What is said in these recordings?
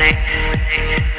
né?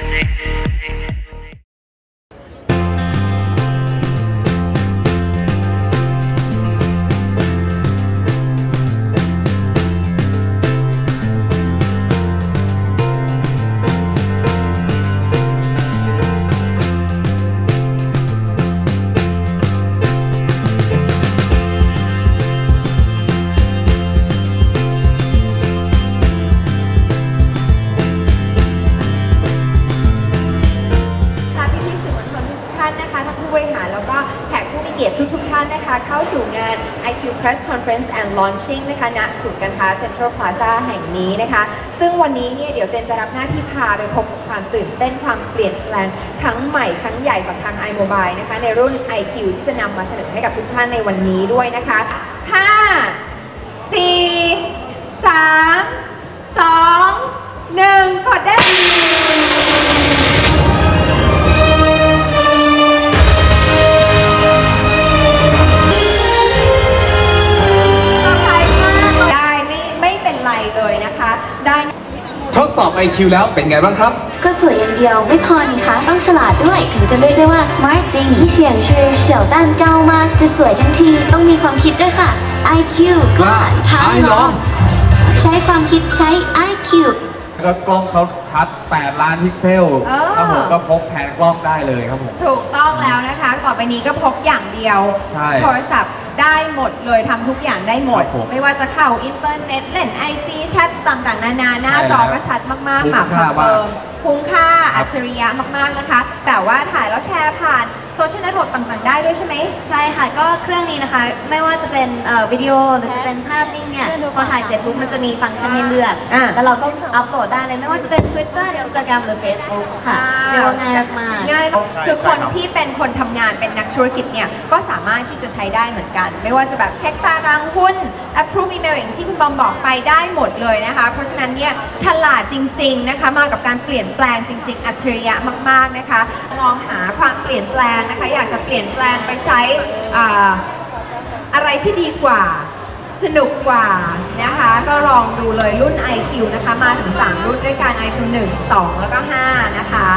กียรติทุกๆท่านนะคะ เข้าสู่งาน IQ Press Conference and Launching นะคะณศูนย์การค้า Central Plaza แห่งนี้นะคะ ซึ่งวันนี้เนี่ยเดี๋ยวเจนจะรับหน้าที่พาไปพบกับความตื่นเต้นความเปลี่ยนแปลงทั้งใหม่ทั้งใหญ่จากทาง iMobile นะคะ ในรุ่น IQ ที่จะนำมาเสนอให้กับทุกท่านในวันนี้ด้วยนะคะ 5 4 3 2 อบ IQ แล้วเป็นไงบ้างครับ ก็สวยอย่างเดียวไม่พอนี่คะต้องฉลาดด้วยถึงจะเรียกได้ว่า smart จริงที่เฉียงชื่อเสี่ยวด้านเก้ามาก จะสวยทั้งทีต้องมีความคิดด้วยค่ะ IQ กล้าท้าลอง ใช้ความคิดใช้ IQ แล้วก็กล้องเขาชัด 8 ล้านพิกเซลเออ ครับผมก็พกแผนกล้องได้เลยครับผม ถูกต้องแล้วนะคะ ต่อไปนี้ก็พกอย่างเดียว ใช่โทรศัพท์ได้หมดเลยทำทุกอย่างได้หมด ครับผม ไม่ว่าจะเข้าอินเทอร์เน็ตเล่นไอจีแชท ต่างๆ นานาหน้าใช่จอแล้วก็ชัดมากๆคุ้หมามกค่าเติมมากคุ้มค่าครัอับจฉริยะมากๆนะคะ แต่ว่าถ่ายแล้วแชร์ผ่านโซเชียลเน็ตเวิร์กต่างๆ ได้ด้วยใช่ไหม ใช่ค่ะ ก็เครื่องนี้นะคะ ไม่ว่าจะเป็นเอ่อวิดีโอหรือจะเป็นภาพนิ่งเนี่ย พอถ่ายเสร็จปุ๊บมันจะมีฟังก์ชันให้เลือก อ่าแล้วเราก็อัพโหลดได้เลย ไม่ว่าจะเป็น Twitter Instagram หรือ Facebook ค่ะเรียกว่าง่ายมากๆ ง่ายคือคนที่เป็นคนทำงานเป็นนักธุรกิจเนี่ย ก็สามารถที่จะใช้ได้เหมือนกัน ไม่ว่าจะแบบเช็คตารางหุ้น approve email อย่างที่คุณบอมบอกไปได้หมดเลยนะคะ เพราะฉะนั้นเนี่ยฉลาดจริง ๆนะคะ มากับการเปลี่ยนแปลงจริง ๆ อัจฉริยะมาก ๆนะคะ มองหาความเปลี่ยนแปลงนะคะ อยากจะเปลี่ยนแปลงไปใช้ออะไรที่ดีกว่า สนุกกว่านะคะ ก็ลองดูเลยรุ่น IQ นะคะ มาถึง 3 รุ่นด้วยกัน IQ 1 2 แล้วก็ 5 นะคะ